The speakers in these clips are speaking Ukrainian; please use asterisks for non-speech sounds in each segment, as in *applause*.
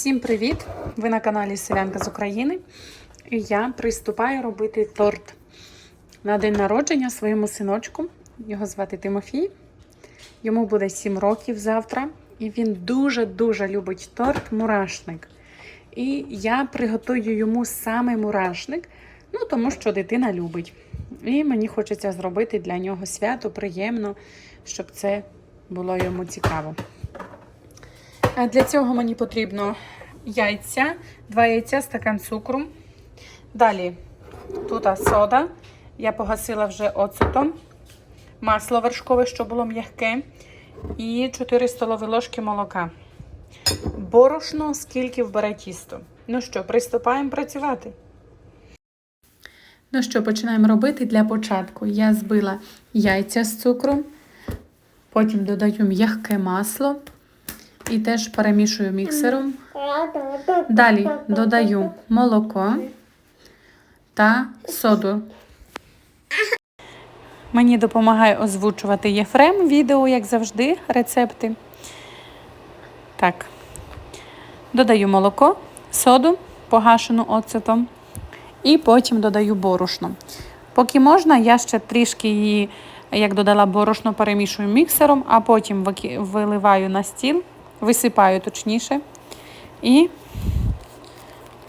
Всім привіт! Ви на каналі Селянка з України. І я приступаю робити торт на день народження своєму синочку. Його звати Тимофій. Йому буде 7 років завтра. І він дуже-дуже любить торт мурашник. І я приготую йому саме мурашник, ну тому що дитина любить. І мені хочеться зробити для нього свято приємно, щоб це було йому цікаво. Для цього мені потрібно яйця, два яйця, стакан цукру. Далі тут сода. Я погасила вже оцетом, масло вершкове, щоб було м'яке, і 4 столові ложки молока. Борошно, скільки вбере тісто. Ну що, приступаємо працювати. Ну що, починаємо робити для початку. Я збила яйця з цукром, потім додаю м'яке масло. І теж перемішую міксером. Далі додаю молоко та соду. Мені допомагає озвучувати Єфрем відео, як завжди, рецепти. Так. Додаю молоко, соду, погашену оцетом. І потім додаю борошно. Поки можна, я ще трішки її, як додала борошно, перемішую міксером, а потім виливаю на стіл висипаю точніше і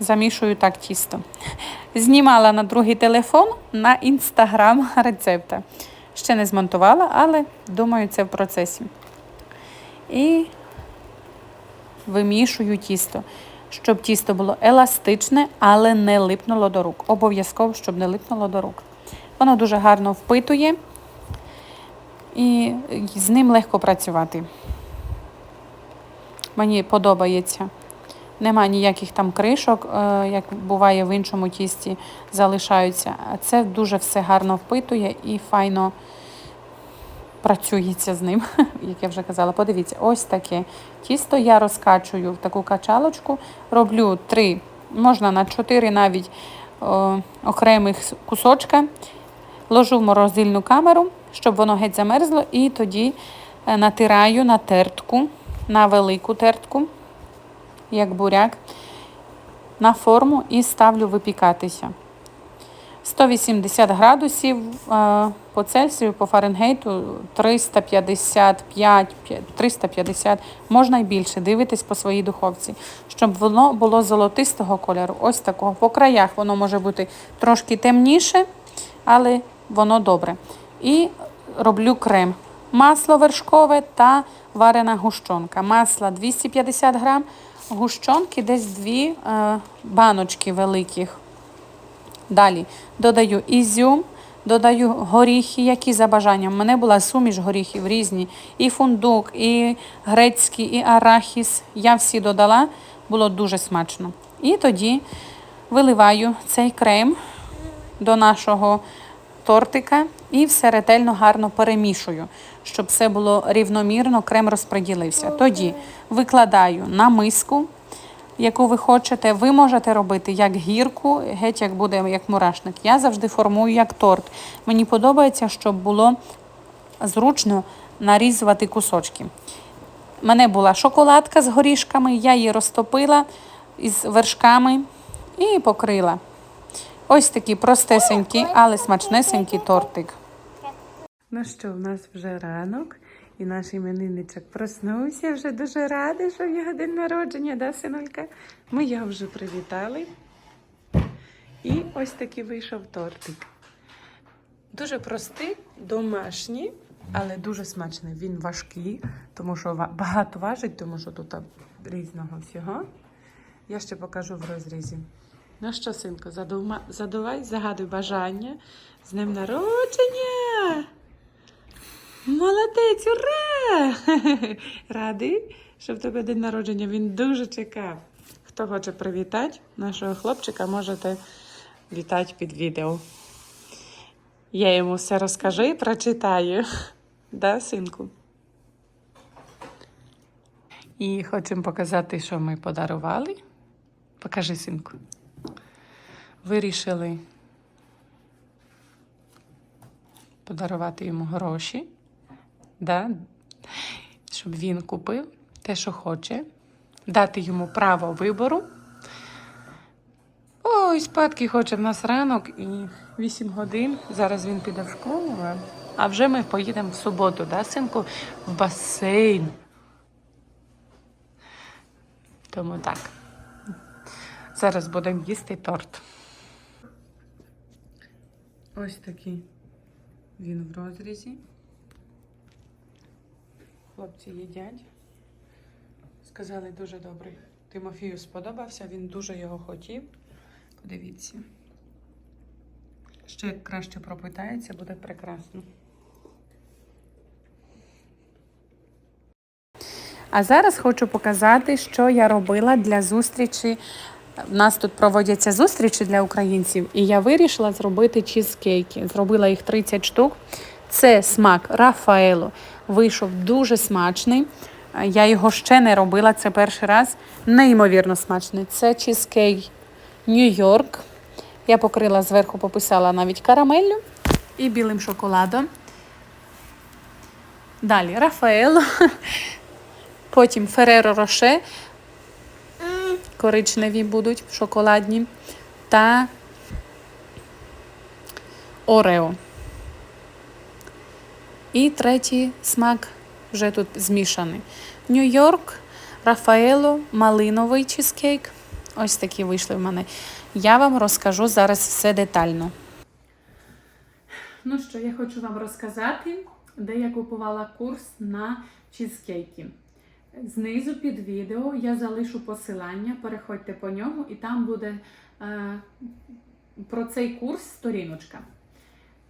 замішую так тісто. Знімала на другий телефон на інстаграм *laughs* рецепта. Ще не змонтувала, але думаю, це в процесі. І вимішую тісто, щоб тісто було еластичне, але не липнуло до рук. Обов'язково, щоб не липнуло до рук. Воно дуже гарно впитує і з ним легко працювати. Мені подобається. Нема ніяких там кришок, е, як буває в іншому тісті, залишаються. Це дуже все гарно впитує і файно працюється з ним, *laughs* як я вже казала. Подивіться, ось таке тісто я розкачую в таку качалочку, роблю три, можна на чотири навіть о, окремих кусочка, ложу в морозильну камеру, щоб воно геть замерзло, і тоді е, натираю на тертку на велику тертку, як буряк, на форму і ставлю випікатися. 180 градусів по Цельсію, по Фаренгейту 355, 350, можна й більше, дивитись по своїй духовці, щоб воно було золотистого кольору. Ось такого. По краях воно може бути трошки темніше, але воно добре. І роблю крем. Масло вершкове та варена гущонка. Масла 250 грам, гущонки десь дві е, баночки великих. Далі додаю ізюм, додаю горіхи, які за бажанням. У мене була суміш горіхів різні. І фундук, і грецький, і арахіс. Я всі додала, було дуже смачно. І тоді виливаю цей крем до нашого тортика і все ретельно гарно перемішую, щоб все було рівномірно, крем розподілився. Тоді викладаю на миску, яку ви хочете. Ви можете робити як гірку, геть як буде як мурашник. Я завжди формую як торт. Мені подобається, щоб було зручно нарізувати кусочки. У мене була шоколадка з горішками, я її розтопила із вершками і покрила. Ось такий простесенький, але смачнесенький тортик. Ну що, в нас вже ранок, і наш іменинничок проснувся. Вже дуже радий, що в його день народження, да, синулька? Ми його вже привітали. І ось такий вийшов тортик. Дуже простий, домашній, але дуже смачний. Він важкий, тому що багато важить, тому що тут різного всього. Я ще покажу в розрізі. Ну що, задума... задувай, загадуй бажання з ним народження. Молодець, ура! *laughs* Радий, що в тебе день народження. Він дуже чекав. Хто хоче привітати нашого хлопчика, можете вітати під відео. Я йому все розкажу і прочитаю. *laughs* Да, синку? І хочемо показати, що ми подарували. Покажи, синку вирішили подарувати йому гроші, да? щоб він купив те, що хоче. дати йому право вибору. Ой, спадки хоче в нас ранок і 8 годин. Зараз він піде в школу. А вже ми поїдемо в суботу, да, синку, в басейн. Тому так. Зараз будемо їсти торт. Ось такий він в розрізі. Хлопці їдять. Сказали дуже добрий. Тимофію сподобався, він дуже його хотів. Подивіться. Ще краще пропитається, буде прекрасно. А зараз хочу показати, що я робила для зустрічі. У нас тут проводяться зустрічі для українців, і я вирішила зробити чізкейки. Зробила їх 30 штук. Це смак Рафаело. Вийшов дуже смачний. Я його ще не робила, це перший раз. Неймовірно смачний. Це чізкейк Нью-Йорк. Я покрила зверху, пописала навіть карамеллю і білим шоколадом. Далі Рафаело. *laughs* Потім Фереро Роше. Коричневі будуть, шоколадні. Та Орео. І третій смак вже тут змішаний. Нью-Йорк, Рафаело, малиновий чизкейк. Ось такі вийшли в мене. Я вам розкажу зараз все детально. Ну що, я хочу вам розказати, де я купувала курс на чизкейки. Знизу під відео я залишу посилання, переходьте по ньому, і там буде е, про цей курс сторіночка.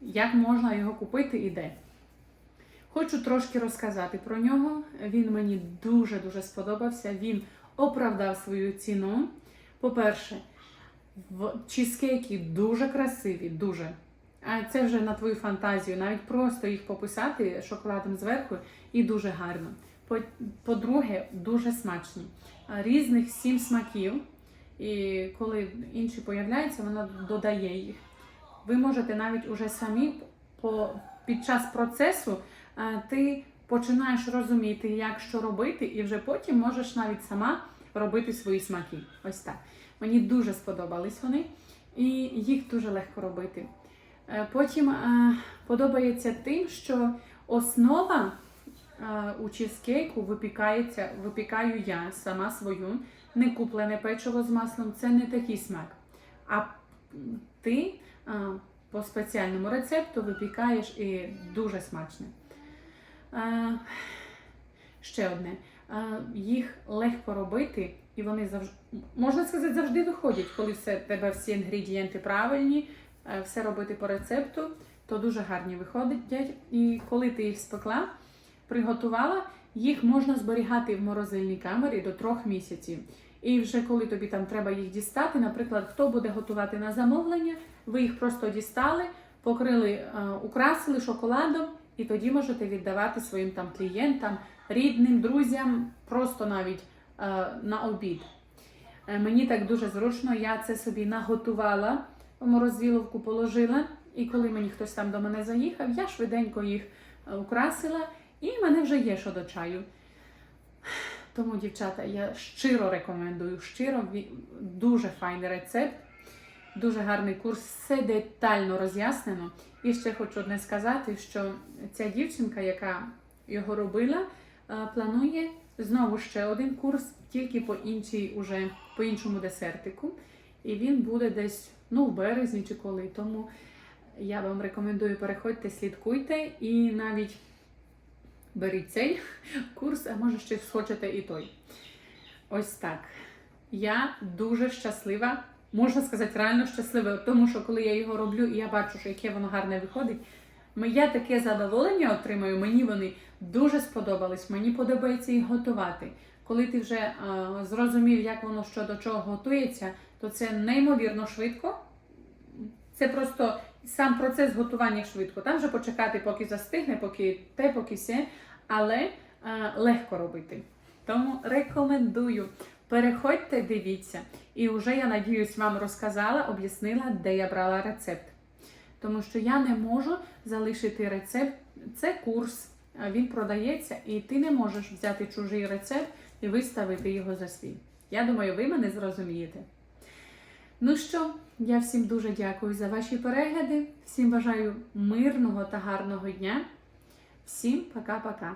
Як можна його купити і де. Хочу трошки розказати про нього. Він мені дуже-дуже сподобався. Він оправдав свою ціну. По-перше, чізкейки дуже красиві, дуже. А це вже на твою фантазію, навіть просто їх пописати шоколадом зверху і дуже гарно. По- По-друге, дуже смачні. Різних сім смаків. І коли інші появляються, вона додає їх. Ви можете навіть уже самі по, під час процесу ти починаєш розуміти, як що робити, і вже потім можеш навіть сама робити свої смаки. Ось так. Мені дуже сподобались вони, і їх дуже легко робити. Е, Потім е, подобається тим, що основа е, у чизкейку випікається, випікаю я сама свою, не куплене печиво з маслом, це не такий смак. А ти е, по спеціальному рецепту випікаєш і дуже смачне. Ще одне. Їх легко робити, і вони завжди, можна сказати, завжди виходять, коли все, тебе всі інгредієнти правильні, е, все робити по рецепту, то дуже гарні виходять. І коли ти їх спекла, приготувала, їх можна зберігати в морозильній камері до трьох місяців. І вже коли тобі там треба їх дістати, наприклад, хто буде готувати на замовлення, ви їх просто дістали, покрили, е, украсили шоколадом, і тоді можете віддавати своїм там клієнтам, рідним, друзям, просто навіть е, на обід. Е, Мені так дуже зручно, я це собі наготувала, в морозиловку положила, і коли мені хтось там до мене заїхав, я швиденько їх е, украсила, і мене вже є що до чаю. Тому, дівчата, я щиро рекомендую, щиро дуже файний рецепт, дуже гарний курс, все детально роз'яснено. І ще хочу одне сказати, що ця дівчинка, яка його робила, е, планує знову ще один курс, тільки по іншій, уже по іншому десертику. І він буде десь ну, в березні чи коли. Тому я вам рекомендую переходьте, слідкуйте і навіть беріть цей *laughs* курс, а може ще схочете і той. Ось так. Я дуже щаслива, можна сказати, реально щаслива, тому що коли я його роблю і я бачу, що яке воно гарне виходить, я таке задоволення отримую, мені вони дуже сподобались, мені подобається їх готувати. Коли ти вже е, зрозумів, як воно що до чого готується, то це неймовірно швидко. Це просто сам процес готування швидко. Там вже почекати, поки застигне, поки те, поки все, але е, легко робити. Тому рекомендую. Переходьте, дивіться. І вже я надіюсь, вам розказала, об'яснила, де я брала рецепт. Тому що я не можу залишити рецепт. Це курс, він продається, і ти не можеш взяти чужий рецепт, і виставити його за свій. Я думаю, ви мене зрозумієте. Ну що, я всім дуже дякую за ваші перегляди. Всім бажаю мирного та гарного дня. Всім пока-пока.